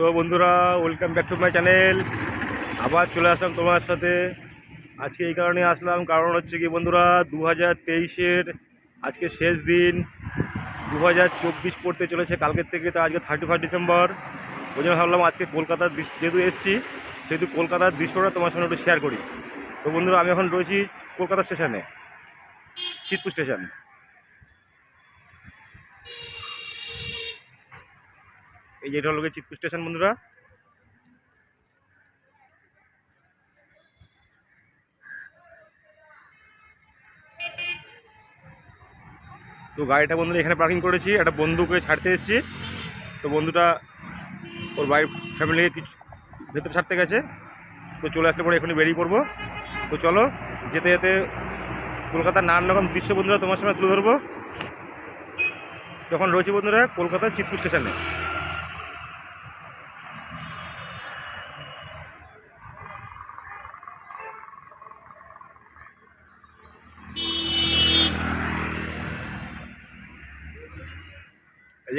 তো বন্ধুরা welcome back to my channel আবার চলে আসলাম তোমার সাথে। আজকে এই কারণে আসলাম, কারণ হচ্ছে কি বন্ধুরা দু হাজার তেইশের আজকে শেষ দিন। দু হাজার চব্বিশ পড়তে চলেছে কালকের থেকে, তো আজকে থার্টি ফার্স্ট ডিসেম্বর ওই জন্য ভাবলাম আজকে কলকাতার যেহেতু এসছি, সেহেতু কলকাতার দৃশ্যটা তোমার সঙ্গে একটু শেয়ার করি। তো বন্ধুরা, আমি এখন রয়েছি কলকাতা স্টেশনে, চিতপুর স্টেশন। এই যেটা হলো গিয়ে চিতপুর স্টেশন বন্ধুরা। তো গাড়িটা বন্ধুরা এখানে পার্কিং করেছি, একটা বন্ধুকে ছাড়তে এসেছি। তো বন্ধুটা ওর বাড়ির ফ্যামিলি কিছু ভেতরে ছাড়তে গেছে। তো চলে আসলে পরে এখনই বেরিয়ে পড়ব। তো চলো, যেতে যেতে কলকাতার নানান রকম দৃশ্য বন্ধুরা তোমার সামনে তুলে ধরবো। যখন রয়েছে বন্ধুরা কলকাতার চিতপুর স্টেশনে।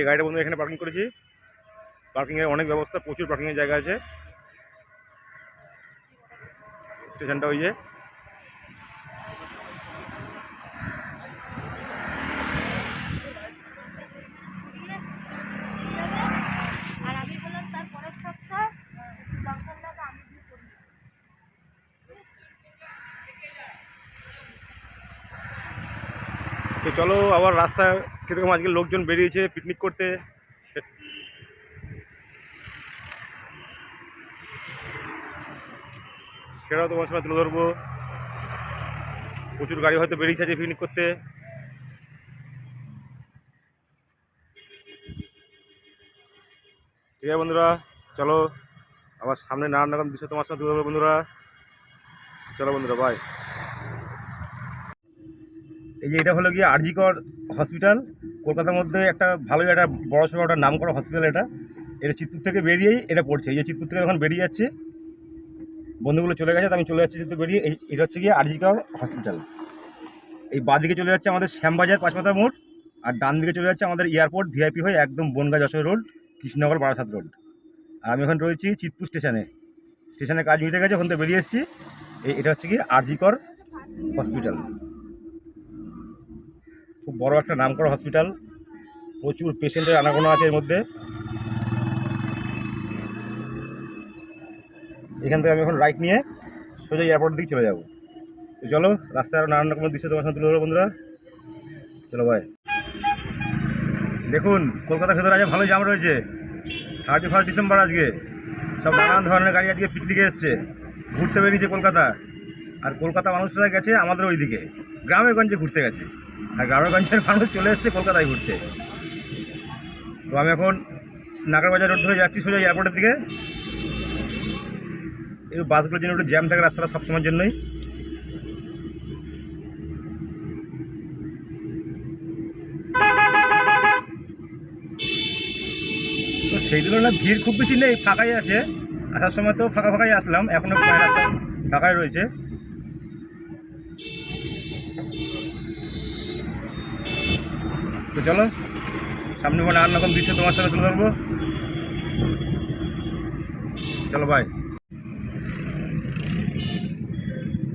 যে গাড়িটা বন্ধু এখানে পার্কিং করেছি পার্কিংয়ের অনেক ব্যবস্থা, প্রচুর পার্কিংয়ের জায়গা আছে। স্টেশনটা ওই যে আর আমি বললাম তার পরের সপ্তাহ দর্শনদাকে আমি দিয়ে করব তো চলো, আবার রাস্তা কীরকম আজকে লোকজন বেরিয়েছে পিকনিক করতে? সেটাও তোমার সময় তুলে ধরবো। প্রচুর গাড়ি হয়তো বেরিয়েছে আজকে পিকনিক করতে। ঠিক আছে বন্ধুরা, চলো, আবার সামনে নানান রকম দৃশ্য তোমার সঙ্গে তুলে ধরবো বন্ধুরা। চলো বন্ধুরা বাই এই যে এটা হলো গিয়ে আরজিকর হসপিটাল। কলকাতার মধ্যে একটা ভালোই একটা বড় সড়ো একটা নাম করা হসপিটাল এটা। এটা চিত্তুর থেকে বেরিয়েই এটা পড়ছে। এই যে চিত্তুর থেকে এখন বেরিয়ে যাচ্ছে, বন্ধুগুলো চলে গেছে, আমি চলে যাচ্ছি চিত্তুর বেরিয়ে। এই, এটা হচ্ছে গিয়ে আরজিকর হসপিটাল। এই বাঁদিকে চলে যাচ্ছে আমাদের শ্যামবাজার পাঁচমাথা মোড়, আর ডান দিকে চলে যাচ্ছে আমাদের এয়ারপোর্ট ভিআইপি হয়ে একদম বনগা যশোর রোড, কৃষ্ণনগর বারাসাত রোড। আর আমি এখন রয়েছি চিতপুর স্টেশনে। স্টেশনে কাজ মিটে গেছে, ওখান থেকে বেরিয়ে এসেছি। এটা হচ্ছে কি আরজিকর হসপিটাল। খুব বড় একটা নামকরা হসপিটাল। প্রচুর পেশেন্টের আনাগোনা আছে এর মধ্যে। এখান থেকে আমি এখন রাইট নিয়ে সোজা এয়ারপোর্টের দিকে চলে যাব। তো চলো, রাস্তায় আরও নানান রকমের দৃশ্য তোমার সাথে তুলে ধরো বন্ধুরা। চলো ভাই দেখুন কলকাতার ভেতরে আজকে ভালো জাম রয়েছে। থার্টি ফার্স্ট ডিসেম্বর আজকে। সব নানান ধরনের গাড়ি আজকে পিকনিকে এসছে। ঘুরতে বেরিয়েছে কলকাতা। আর কলকাতা মানুষরা গেছে আমাদের ওইদিকে। গ্রামে গঞ্জে ঘুরতে গেছে। আর গ্রামেগঞ্জের মানুষ চলে এসছে কলকাতায় ঘুরতে। তো আমি এখন নাগরবাজার রোড ধরে যাচ্ছি সোজা এয়ারপোর্টের দিকে। এই বাসগুলোর জন্য একটু জ্যাম থাকে রাস্তাটা সবসময়ের জন্যই। তো সেই তুলনায় ভিড় খুব বেশি নেই, ফাঁকাই আছে। আসার সময় তো ফাঁকা ফাঁকাই আসলাম এখনও ফাঁকাই রয়েছে। তো চলো, সামনে মানে নানান রকম দৃশ্য তোমার সাথে তুলে ধরবো। চলো ভাই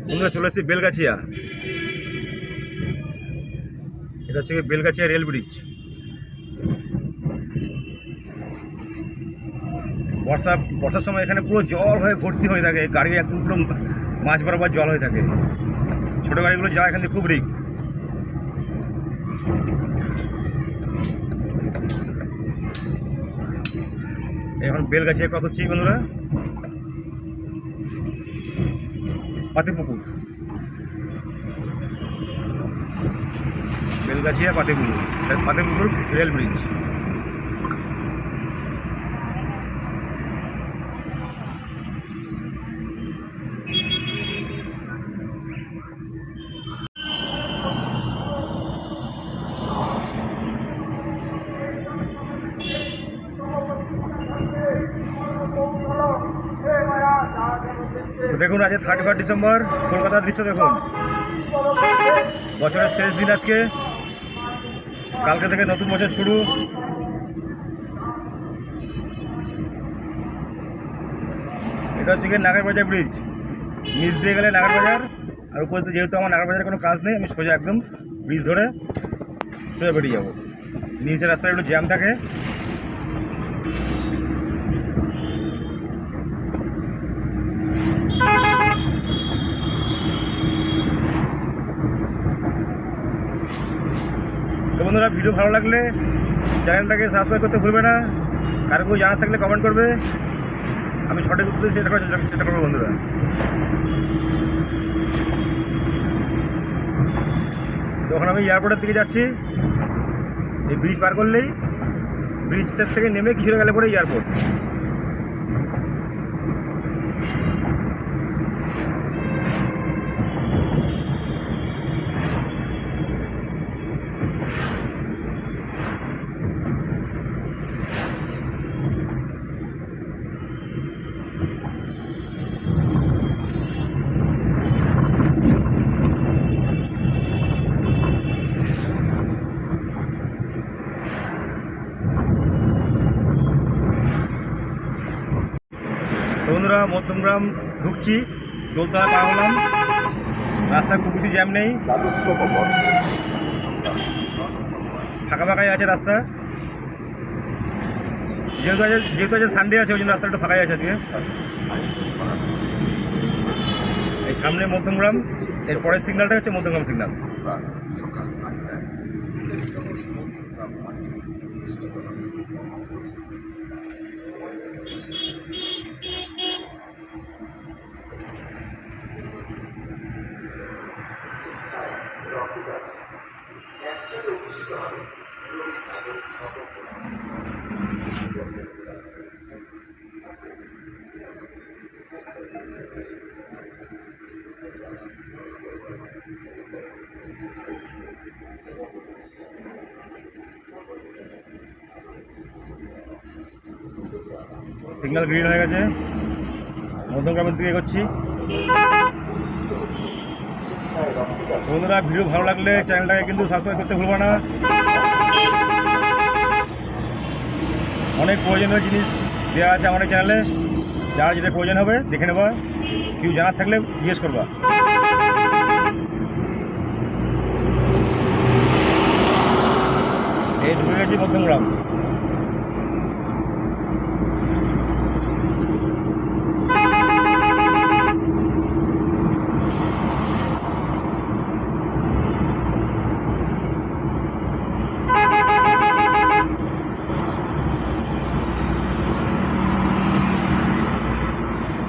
বন্ধুরা, চলে এসেছি বেলগাছিয়া। এটা হচ্ছে বেলগাছিয়া রেল ব্রিজ। বর্ষা, বর্ষার সময় এখানে পুরো জল হয়ে ভর্তি হয়ে থাকে। গাড়ি একদম পুরো মাছ বরাবর জল হয়ে থাকে। ছোটো গাড়িগুলো যাওয়া এখান থেকে খুব রিক্স এখন বেলগাছি কত হচ্ছে বন্ধুরা। Patipukur. Belgachia Patipukur. Patipukur rail bridge. তো দেখুন, আজকে থার্টি ফার্স্ট ডিসেম্বর কলকাতার দৃশ্য দেখুন। বছরের শেষ দিন আজকে। কালকে থেকে নতুন বছর শুরু। এটা হচ্ছে গিয়ে নাগারবাজার ব্রিজ নিচ দিয়ে গেলে নাগারবাজার আর উপর যেহেতু আমার নাগারবাজারে কোনো কাজ নেই, আমি সোজা একদম ব্রিজ ধরে সোজা বেরিয়ে যাব। নিচের রাস্তায় একটু জ্যাম থাকে। বন্ধুরা, ভিডিও ভালো লাগলে চ্যানেলটাকে সাবস্ক্রাইব করতে ভুলবে না। কারও কেউ জানার থাকলে কমেন্ট করবে। আমি সঠিক উত্তর সেটা করার চেষ্টা- করব বন্ধুরা। যখন আমি এয়ারপোর্টের দিকে যাচ্ছি, এই ব্রিজ পার করলেই ব্রিজটার থেকে নেমে কিছুটা গেলে পরে এয়ারপোর্ট বন্ধুরা মধ্যমগ্রাম ঢুকছি, দোলতলা পার হলাম। রাস্তায় খুব বেশি জ্যাম নেই। ফাঁকা ফাঁকাই আছে রাস্তা। যেহেতু আছে যেহেতু আছে সানডে আছে, ওই জন্য রাস্তা একটু ফাঁকাই আছে আজকে। এই সামনে মধ্যমগ্রাম, এর পরের সিগন্যালটা হচ্ছে মধ্যমগ্রাম সিগন্যাল সিগন্যাল গ্রিন হয়ে গেছে। মধ্যগ্রামের দিকে এগোচ্ছি। বন্ধুরা, ভিডিও ভালো লাগলে চ্যানেলটাকে কিন্তু সাবস্ক্রাইব করতে ভুলবো না। অনেক প্রয়োজনীয় জিনিস দেওয়া আছে আমার চ্যানেলে। যার যেটা প্রয়োজন হবে, দেখে নেবা। কেউ জানার থাকলে জিজ্ঞেস করবা। এই ঢুকে গেছি মধ্যমগ্রাম।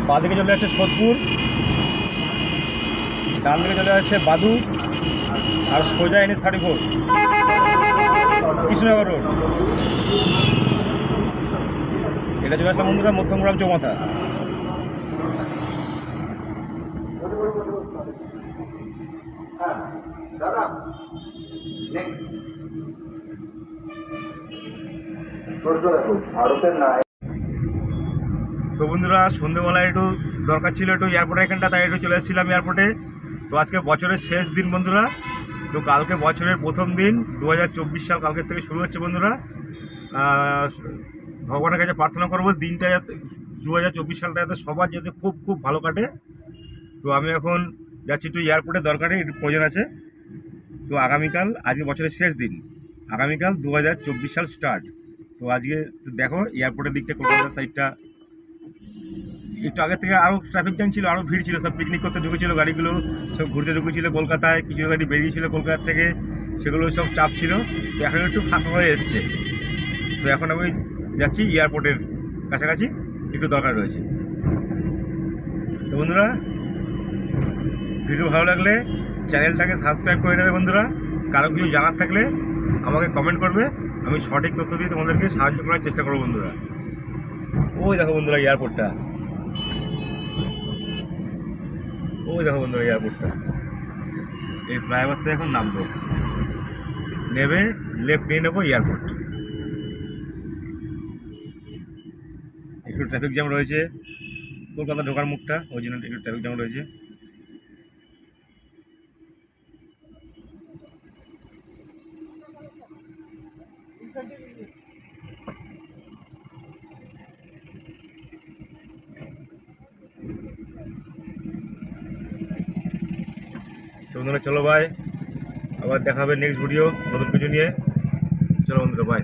বাঁদিকে চলে যাচ্ছে সোদপুর। ডান দিকে চলে যাচ্ছে বাদু আর সোজা NS thirty four. Krishnanagar road. এটা চলে আসলাম বন্ধুরা মধ্যমগ্রাম চৌমাথা। তো বন্ধুরা সন্ধেবেলায় একটু দরকার ছিল একটু এয়ারপোর্টের এখানটা, তাই একটু চলে এসেছিলাম এয়ারপোর্টে তো আজকে বছরের শেষ দিন বন্ধুরা। তো কালকে বছরের প্রথম দিন দু হাজার চব্বিশ সাল কালকের থেকে শুরু হচ্ছে বন্ধুরা। ভগবানের কাছে প্রার্থনা করব, দিনটা যাতে দু হাজার চব্বিশ সালটা যাতে সবার যাতে খুব খুব ভালো কাটে। তো আমি এখন যাচ্ছি একটু এয়ারপোর্টে দরকারে একটু প্রয়োজন আছে। তো আগামীকাল, আজকে বছরের শেষ দিন। আগামীকাল দু হাজার চব্বিশ সাল স্টার্ট তো আজকে দেখো এয়ারপোর্টের দিকটা কলকাতা সাইডটা একটু আগে থেকে আরও ট্রাফিক জ্যাম ছিল আরও ভিড় ছিল, সব পিকনিক করতে ঢুকেছিল গাড়িগুলো, সব ঘুরতে ঢুকেছিল কলকাতায়, কিছু গাড়ি বেরিয়েছিল কলকাতা থেকে, সেগুলো সব চাপ ছিল, তো এখন একটু ফাঁকা হয়ে এসছে। তো এখন আমি যাচ্ছি এয়ারপোর্টের কাছাকাছি, একটু দরকার রয়েছে। তো বন্ধুরা, ভিডিও ভালো লাগলে চ্যানেলটাকে সাবস্ক্রাইব করে নেবে বন্ধুরা। কারও কিছু জানার থাকলে আমাকে কমেন্ট করবে, আমি সঠিক তথ্য দিয়ে তোমাদেরকে সাহায্য করার চেষ্টা করব বন্ধুরা। ওই দেখো বন্ধুরা এয়ারপোর্টটা ওই দেখো বন্ধুরা এয়ারপোর্টটা এই ফ্লাইওভার থেকে এখন নামবো নেবে লেফট নিয়ে নেব এয়ারপোর্ট একটু ট্রাফিক জ্যাম রয়েছে। কলকাতা ঢোকার মুখটা, ওই জন্য একটু ট্রাফিক জ্যাম রয়েছে। বন্ধুরা চলো ভাই। আবার দেখা হবে নেক্সট ভিডিও নতুন কিছু নিয়ে। চলো বন্ধুরা বাই